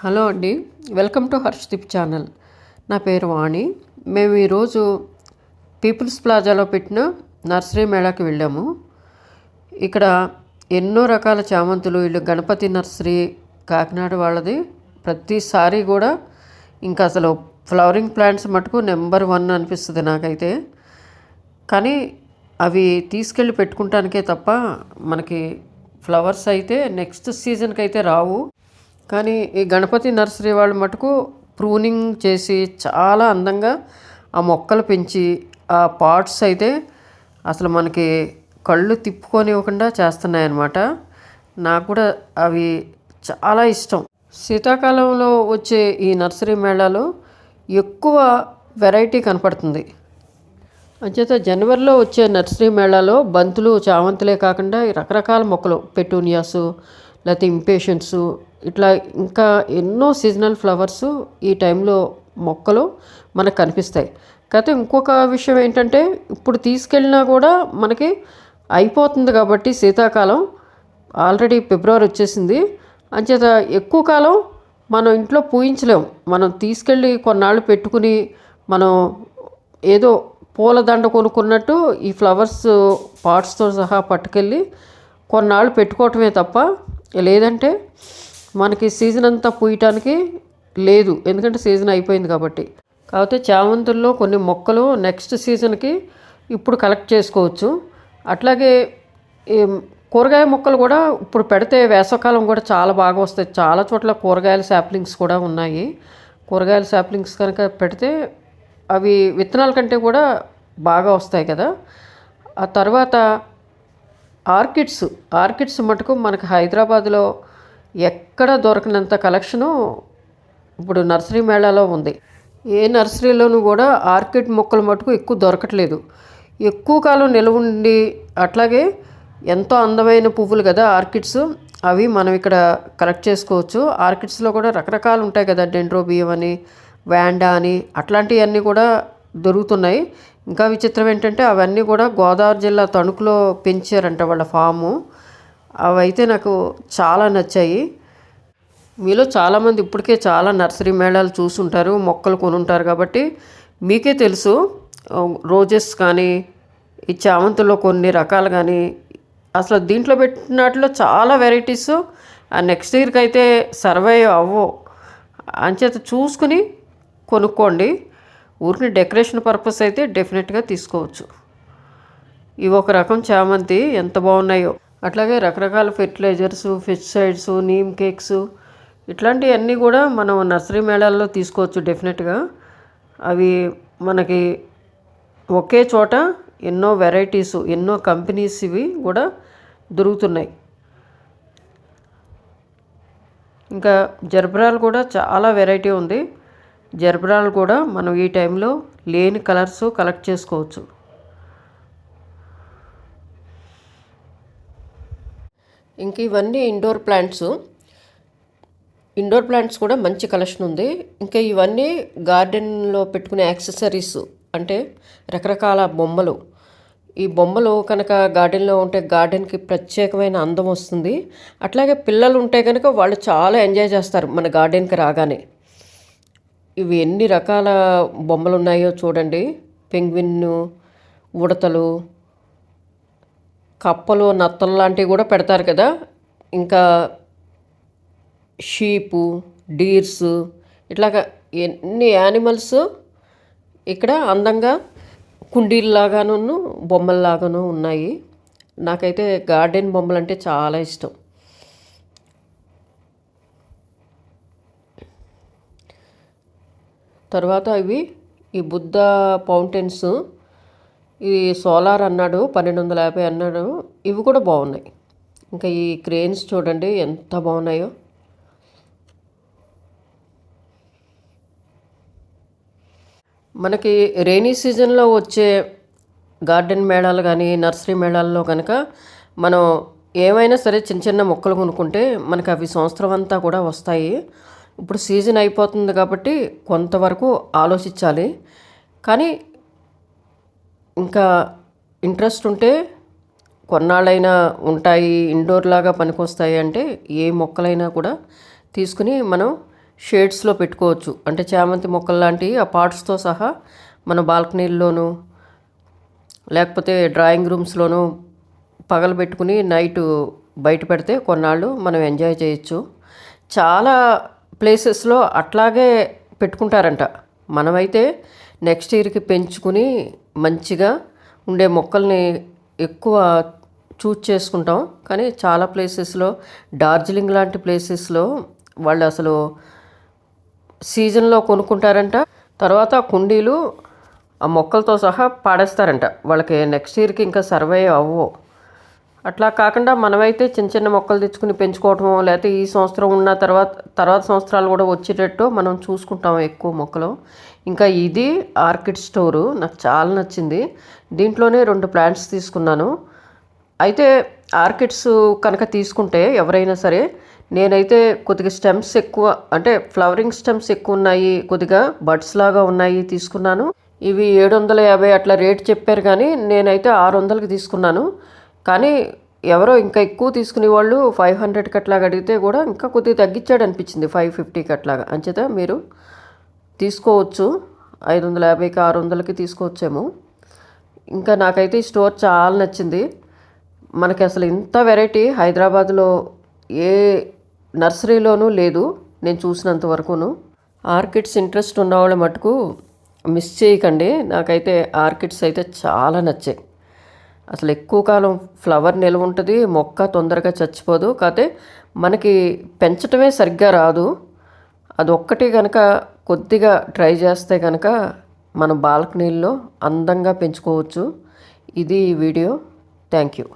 Hello అండి welcome to Harshdeep channel. నా పేరు వాణి. మేము ఈరోజు పీపుల్స్ ప్లాజాలో పెట్టిన నర్సరీ మేళాకి వెళ్ళాము. ఇక్కడ ఎన్నో రకాల చామంతులు వీళ్ళు గణపతి నర్సరీ కాకినాడ వాళ్ళది. ప్రతిసారి కూడా ఇంకా అసలు ఫ్లవరింగ్ ప్లాంట్స్ మటుకు నెంబర్ వన్ అనిపిస్తుంది నాకైతే. కానీ అవి తీసుకెళ్ళి పెట్టుకుంటానికే తప్ప మనకి ఫ్లవర్స్ అయితే నెక్స్ట్ సీజన్కి అయితే రావు. కానీ ఈ గణపతి నర్సరీ వాళ్ళు మటుకు ప్రూనింగ్ చేసి చాలా అందంగా ఆ మొక్కలు పెంచి ఆ పాట్స్ అయితే అసలు మనకి కళ్ళు తిప్పుకొనివ్వకుండా చేస్తున్నాయన్నమాట. నాకు కూడా అవి చాలా ఇష్టం. శీతాకాలంలో వచ్చే ఈ నర్సరీ మేళాలో ఎక్కువ వెరైటీ కనపడుతుంది. అంచేత జనవరిలో వచ్చే నర్సరీ మేళాలో బంతులు చామంతులే కాకుండా రకరకాల మొక్కలు పెటూనియాసు లేకపోతే ఇంపేషెంట్సు ఇట్లా ఇంకా ఎన్నో సీజనల్ ఫ్లవర్స్ ఈ టైంలో మొక్కలు మనకు కనిపిస్తాయి. కాకపోతే ఇంకొక విషయం ఏంటంటే ఇప్పుడు తీసుకెళ్ళినా కూడా మనకి అయిపోతుంది కాబట్టి శీతాకాలం ఆల్రెడీ ఫిబ్రవరి వచ్చేసింది. అంచేత ఎక్కువ కాలం మనం ఇంట్లో పూయించలేం. మనం తీసుకెళ్ళి కొన్నాళ్ళు పెట్టుకుని మనం ఏదో పూలదండ కొనుక్కున్నట్టు ఈ ఫ్లవర్స్ పార్ట్స్తో సహా పట్టుకెళ్ళి కొన్నాళ్ళు పెట్టుకోవటమే తప్ప లేదంటే మనకి సీజన్ అంతా పూయటానికి లేదు. ఎందుకంటే సీజన్ అయిపోయింది కాబట్టి. కాకపోతే చామంతుల్లో కొన్ని మొక్కలు నెక్స్ట్ సీజన్కి ఇప్పుడు కలెక్ట్ చేసుకోవచ్చు. అట్లాగే కూరగాయ మొక్కలు కూడా ఇప్పుడు పెడితే వేసవకాలం కూడా చాలా బాగా వస్తాయి. చాలా చోట్ల కూరగాయల శాప్లింగ్స్ కూడా ఉన్నాయి. కూరగాయల శాప్లింగ్స్ కనుక పెడితే అవి విత్తనాల కంటే కూడా బాగా వస్తాయి కదా. ఆ తర్వాత ఆర్కిడ్స్. ఆర్కిడ్స్ మటుకు మనకు హైదరాబాద్లో ఎక్కడ దొరకనంత కలెక్షను ఇప్పుడు నర్సరీ మేళాలో ఉంది. ఏ నర్సరీలోనూ కూడా ఆర్కిడ్ మొక్కలు మటుకు ఎక్కువ దొరకట్లేదు. ఎక్కువ కాలం నిల్వ ఉండి అట్లాగే ఎంతో అందమైన పువ్వులు కదా ఆర్కిడ్స్ అవి మనం ఇక్కడ కలెక్ట్ చేసుకోవచ్చు. ఆర్కిడ్స్లో కూడా రకరకాలు ఉంటాయి కదా డెండ్రోబియం అని వ్యాండా అని అట్లాంటివన్నీ కూడా దొరుకుతున్నాయి. ఇంకా విచిత్రం ఏంటంటే అవన్నీ కూడా గోదావరి జిల్లా తణుకులో పెంచారంట వాళ్ళ ఫాము. అవైతే నాకు చాలా నచ్చాయి. మీలో చాలామంది ఇప్పటికే చాలా నర్సరీ మేళాలు చూసుంటారు మొక్కలు కొనుంటారు కాబట్టి మీకే తెలుసు రోజెస్ కానీ ఈ చామంతిలో కొన్ని రకాలు కానీ అసలు దీంట్లో పెట్టినట్లో చాలా వెరైటీస్ ఆ నెక్స్ట్ ఇయర్కి అయితే సర్వే అవ్వవు అంచేత చూసుకుని కొనుక్కోండి. ఊరికి డెకరేషన్ పర్పస్ అయితే డెఫినెట్గా తీసుకోవచ్చు. ఇవి ఒక రకం చామంతి ఎంత బాగున్నాయో. అట్లాగే రకరకాల ఫెర్టిలైజర్స్ ఫెస్టిసైడ్స్ నీమ్ కేక్స్ ఇట్లాంటివన్నీ కూడా మనం నర్సరీ మేళాల్లో తీసుకోవచ్చు డెఫినెట్గా. అవి మనకి ఒకే చోట ఎన్నో వెరైటీస్ ఎన్నో కంపెనీస్ ఇవి కూడా దొరుకుతున్నాయి. ఇంకా జర్బరాలు కూడా చాలా వెరైటీ ఉంది. జర్బరాలు కూడా మనం ఈ టైంలో లేని కలర్స్ కలెక్ట్ చేసుకోవచ్చు. ఇంక ఇవన్నీ ఇండోర్ ప్లాంట్స్ ఇండోర్ ప్లాంట్స్ కూడా మంచి కలెక్షన్ ఉంది. ఇంకా ఇవన్నీ గార్డెన్లో పెట్టుకునే యాక్సెసరీస్ అంటే రకరకాల బొమ్మలు. ఈ బొమ్మలు కనుక గార్డెన్లో ఉంటే గార్డెన్కి ప్రత్యేకమైన అందం వస్తుంది. అట్లాగే పిల్లలు ఉంటే కనుక వాళ్ళు చాలా ఎంజాయ్ చేస్తారు మన గార్డెన్కి రాగానే. ఇవి ఎన్ని రకాల బొమ్మలు ఉన్నాయో చూడండి. పెంగ్విన్ ఉడతలు కప్పలు నత్తలు లాంటివి కూడా పెడతారు కదా. ఇంకా షీపు డీర్స్ ఇట్లాగా ఎన్ని యానిమల్స్ ఇక్కడ అందంగా కుండీల్లాగాను బొమ్మల్లాగాను ఉన్నాయి. నాకైతే గార్డెన్ బొమ్మలు అంటే చాలా ఇష్టం. తర్వాత ఇవి ఈ బుద్ధ ఫౌంటైన్స్. ఇది సోలార్ అన్నాడు పన్నెండు వందల యాభై అన్నాడు ఇవి కూడా బాగున్నాయి. ఇంకా ఈ క్రేన్స్ చూడండి ఎంత బాగున్నాయో. మనకి రైనీ సీజన్లో వచ్చే గార్డెన్ మేళాలు కానీ నర్సరీ మేళాల్లో కనుక మనం ఏమైనా సరే చిన్న చిన్న మొక్కలు కొనుక్కుంటే మనకి అవి సంవత్సరం అంతా కూడా వస్తాయి. ఇప్పుడు సీజన్ అయిపోతుంది కాబట్టి కొంతవరకు ఆలోచించాలి. కానీ ఇంకా ఇంట్రెస్ట్ ఉంటే కొన్నాళ్ళైనా ఉంటాయి ఇండోర్ లాగా పనికొస్తాయి అంటే ఏ మొక్కలైనా కూడా తీసుకుని మనం షేడ్స్లో పెట్టుకోవచ్చు. అంటే చామంతి మొక్కలు లాంటివి ఆ పార్ట్స్తో సహా మన బాల్కనీల్లోనూ లేకపోతే డ్రాయింగ్ రూమ్స్లోనూ పగలు పెట్టుకుని నైట్ బయట పెడితే కొన్నాళ్ళు మనం ఎంజాయ్ చేయొచ్చు. చాలా ప్లేసెస్లో అట్లాగే పెట్టుకుంటారంట. మనమైతే నెక్స్ట్ ఇయర్కి పెంచుకుని మంచిగా ఉండే మొక్కల్ని ఎక్కువ చూజ్ చేసుకుంటాం. కానీ చాలా ప్లేసెస్లో డార్జిలింగ్ లాంటి ప్లేసెస్లో వాళ్ళు అసలు సీజన్లో కొనుక్కుంటారంట. తర్వాత కుండీలు ఆ మొక్కలతో సహా పాడేస్తారంట. వాళ్ళకి నెక్స్ట్ ఇయర్కి ఇంకా సర్వే అవ్వవు. అట్లా కాకుండా మనమైతే చిన్న చిన్న మొక్కలు తెచ్చుకుని పెంచుకోవటము లేకపోతే ఈ సంవత్సరం ఉన్న తర్వాత తర్వాత సంవత్సరాలు కూడా వచ్చేటట్టు మనం చూసుకుంటాం ఎక్కువ మొక్కలు. ఇంకా ఇది ఆర్కిడ్ స్టోరు నాకు చాలా నచ్చింది. దీంట్లోనే రెండు ప్లాంట్స్ తీసుకున్నాను. అయితే ఆర్కిడ్స్ కనుక తీసుకుంటే ఎవరైనా సరే నేనైతే కొద్దిగా స్టెమ్స్ ఎక్కువ అంటే ఫ్లవరింగ్ స్టెమ్స్ ఎక్కువ ఉన్నాయి కొద్దిగా బడ్స్ లాగా ఉన్నాయి తీసుకున్నాను. ఇవి ఏడు వందల యాభై అట్లా రేట్ చెప్పారు కానీ నేనైతే ఆరు వందలకి తీసుకున్నాను. కానీ ఎవరో ఇంకా ఎక్కువ తీసుకునే వాళ్ళు ఫైవ్ హండ్రెడ్కి అట్లాగా అడిగితే కూడా ఇంకా కొద్దిగా తగ్గించాడు అనిపించింది ఫైవ్ ఫిఫ్టీకి అట్లాగా. అంచేత మీరు తీసుకోవచ్చు ఐదు వందల యాభైకి ఆరు వందలకి తీసుకోవచ్చేమో. ఇంకా నాకైతే ఈ స్టోర్ చాలా నచ్చింది. మనకి అసలు ఇంత వెరైటీ హైదరాబాద్లో ఏ నర్సరీలోనూ లేదు నేను చూసినంత వరకును. ఆర్కిడ్స్ ఇంట్రెస్ట్ ఉన్నవాళ్ళ మటుకు మిస్ చేయకండి. నాకైతే ఆర్కిడ్స్ అయితే చాలా నచ్చాయి. అసలు ఎక్కువ కాలం ఫ్లవర్ నిల్వ ఉంటుంది మొక్క తొందరగా చచ్చిపోదు. కాకపోతే మనకి పెంచటమే సరిగ్గా రాదు. అది ఒక్కటి కనుక కొద్దిగా ట్రై చేస్తే కనుక మన బాల్కనీల్లో అందంగా పెంచుకోవచ్చు. ఇది వీడియో. Thank you.